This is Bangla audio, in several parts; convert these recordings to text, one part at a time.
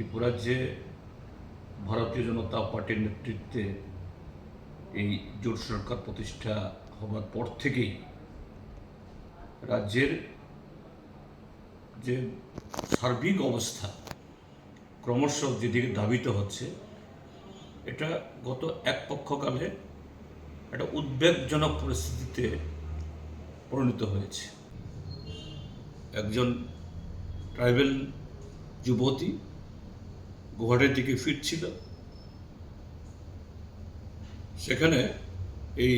ত্রিপুরাজ্যে ভারতীয় জনতা পার্টির নেতৃত্বে এই জোট সরকার প্রতিষ্ঠা হবার পর থেকেই রাজ্যের যে সার্বিক অবস্থা ক্রমশ যেদিকে ধাবিত হচ্ছে, এটা গত এক পক্ষকালে একটা উদ্বেগজনক পরিস্থিতিতে পরিণত হয়েছে। একজন ট্রাইবেল যুবতী গুয়াহাটির দিকে ফিরছিল। সেখানে এই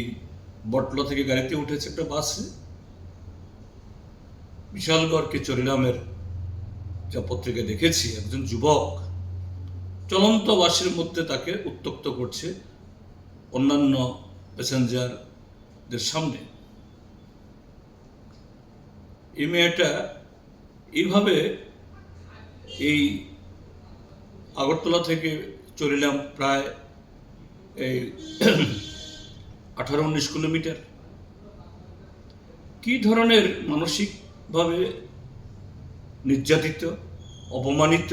বটলা থেকে গাড়িতে উঠেছে একটা বাসে। বিশালগড়কে চরিলামের যা পত্রিকা দেখেছি, একজন যুবক চলন্ত বাসের মধ্যে তাকে উত্তক্ত করছে অন্যান্য প্যাসেঞ্জারদের সামনে। এই মেয়েটা এইভাবে এই আগরতলা থেকে চলিলাম প্রায় এই আঠারো উনিশ কিলোমিটার। কি ধরনের মানসিকভাবে নির্যাতিত, অপমানিত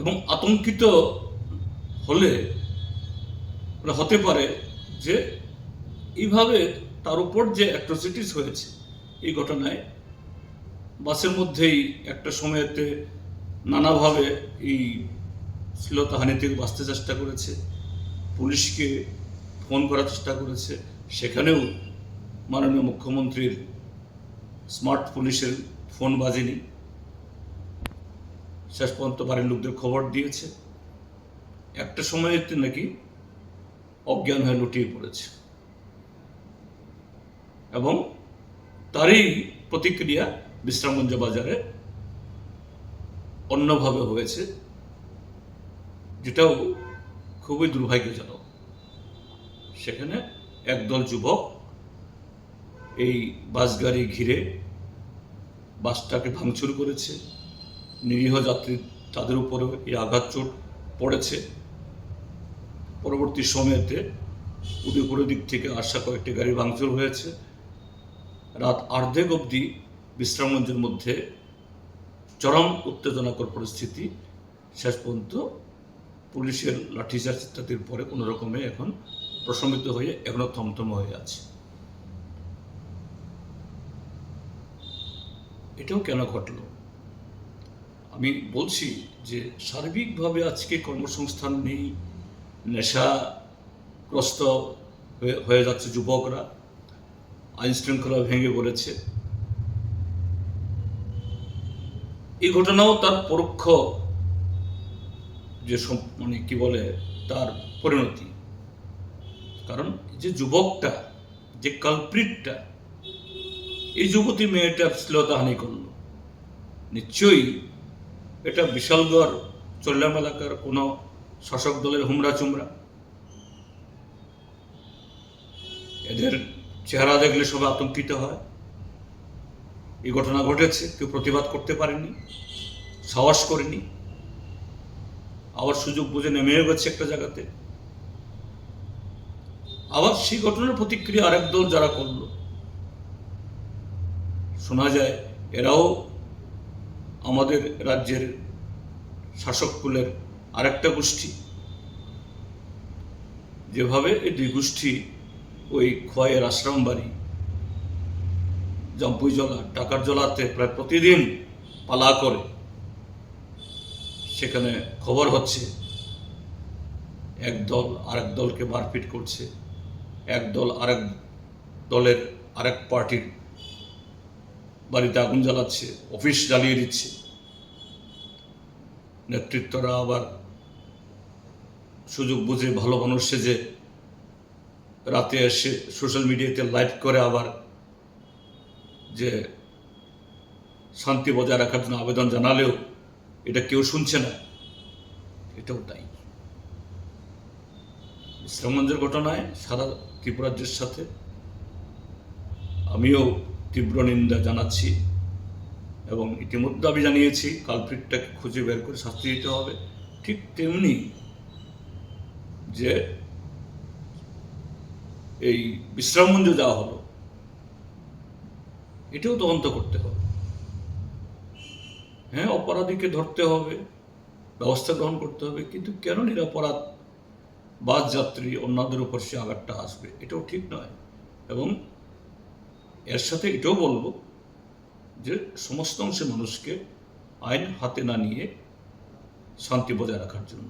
এবং আতঙ্কিত হলে মানে হতে পারে যে এইভাবে তার উপর যে অ্যাট্রোসিটিস হয়েছে, এই ঘটনায় বাসের মধ্যেই একটা সময়েতে নানাভাবে এই শ্লীলতাহানি থেকে বাঁচতে চেষ্টা করেছে, পুলিশকে ফোন করার চেষ্টা করেছে, সেখানেও মাননীয় মুখ্যমন্ত্রীর স্মার্ট পুলিশের ফোন বাজেনি। শেষ পর্যন্ত বাড়ির লোকদের খবর দিয়েছে। একটা সময়তে নাকি অজ্ঞান হয়ে লুটিয়ে পড়েছে। এবং তারই প্রতিক্রিয়া বিশ্রামগঞ্জ বাজারে অন্যভাবে হয়েছে, যেটাও খুবই দুর্ভাগ্যজনক। সেখানে একদল যুবক এই বাস গাড়ি ঘিরে বাসটাকে ভাঙচুর করেছে, নিরীহ যাত্রী তাদের উপরেও এই আঘাত চোট পড়েছে। পরবর্তী সময়েতে উদয়পুরের দিক থেকে আসা কয়েকটি গাড়ি ভাঙচুর হয়েছে। রাত আর্ধেক অবধি বিশ্রামগঞ্জের মধ্যে চরম উত্তেজনাকর পরিস্থিতি। শেষ পর্যন্ত পুলিশের লাঠিচার্জ ইত্যাদির পরে কোনো রকমে এখন প্রশমিত হয়ে এখনও থমথম হয়ে আছে। এটাও কেন ঘটলো? আমি বলছি যে সার্বিকভাবে আজকে কর্মসংস্থান নেই নেশাগ্রস্ত হয়ে- যাচ্ছে যুবকরা। আইন শৃঙ্খলা ভেঙে পড়েছে। এই ঘটনাও তার পরোক্ষ যে মানে কি বলে, তার পরিণতি। কারণ যে যুবকটা, যে কালপ্রিটটা এই যুবতী মেয়েটা শ্লীলতাহানি করল। নিশ্চয়ই এটা বিশালগড়, চল্লাম এলাকার কোনো শাসক দলের হুমরা চুমরা এদের চেহারা দেখলে সবাই আতঙ্কিত হয়। এই ঘটনা ঘটেছে, কেউ প্রতিবাদ করতে পারেনি, সাহস করেনি। আবার সুযোগ বুঝে নেমেও গেছে একটা জায়গাতে। আবার সেই ঘটনার প্রতিক্রিয়া আরেক দল যারা করল। শোনা যায়, এরাও আমাদের রাজ্যের শাসক কুলের আরেকটা গোষ্ঠী। যেভাবে এই দুই গোষ্ঠী ওই খোয়াইয়ের আশ্রম বাড়ি জম্পুই জলা টাকার জলাতে প্রায় প্রতিদিন পালা করে। সেখানে খবর হচ্ছে, এক দল আরেক দলকে মারপিট করছে। এক দল আরেক দলের আরেক পার্টির বাড়িতে আগুন জ্বালাচ্ছে, অফিস জ্বালিয়ে দিচ্ছে। নেতৃত্বরা আবার সুযোগ বুঝে ভালো মানুষ সেজে রাতে এসে সোশ্যাল মিডিয়াতে লাইভ করে আবার যে শান্তি বজায় রাখার জন্য আবেদন জানালেও এটা কেউ শুনছে না, এটাও তাই ইসলামগঞ্জের ঘটনায় সারা ত্রিপুরাজ্যের সাথে আমিও তীব্র নিন্দা জানাচ্ছি এবং ইতিমধ্যে আমি জানিয়েছি, কালপ্রিটটাকে খুঁজে বের করে শাস্তি দিতে হবে। ঠিক তেমনি যে এই বিশ্রামগঞ্জ যাওয়া হলো এটাও তদন্ত করতে হবে। হ্যাঁ অপরাধীকে ধরতে হবে, ব্যবস্থা গ্রহণ করতে হবে, কিন্তু কেন নিরাপরাধ বাস যাত্রী অন্যদের উপর সে আঘাতটা আসবে? এটাও ঠিক নয়। এবং এর সাথে এটাও বলব যে সমস্ত অংশে মানুষকে আইন হাতে না নিয়ে শান্তি বজায় রাখার জন্য।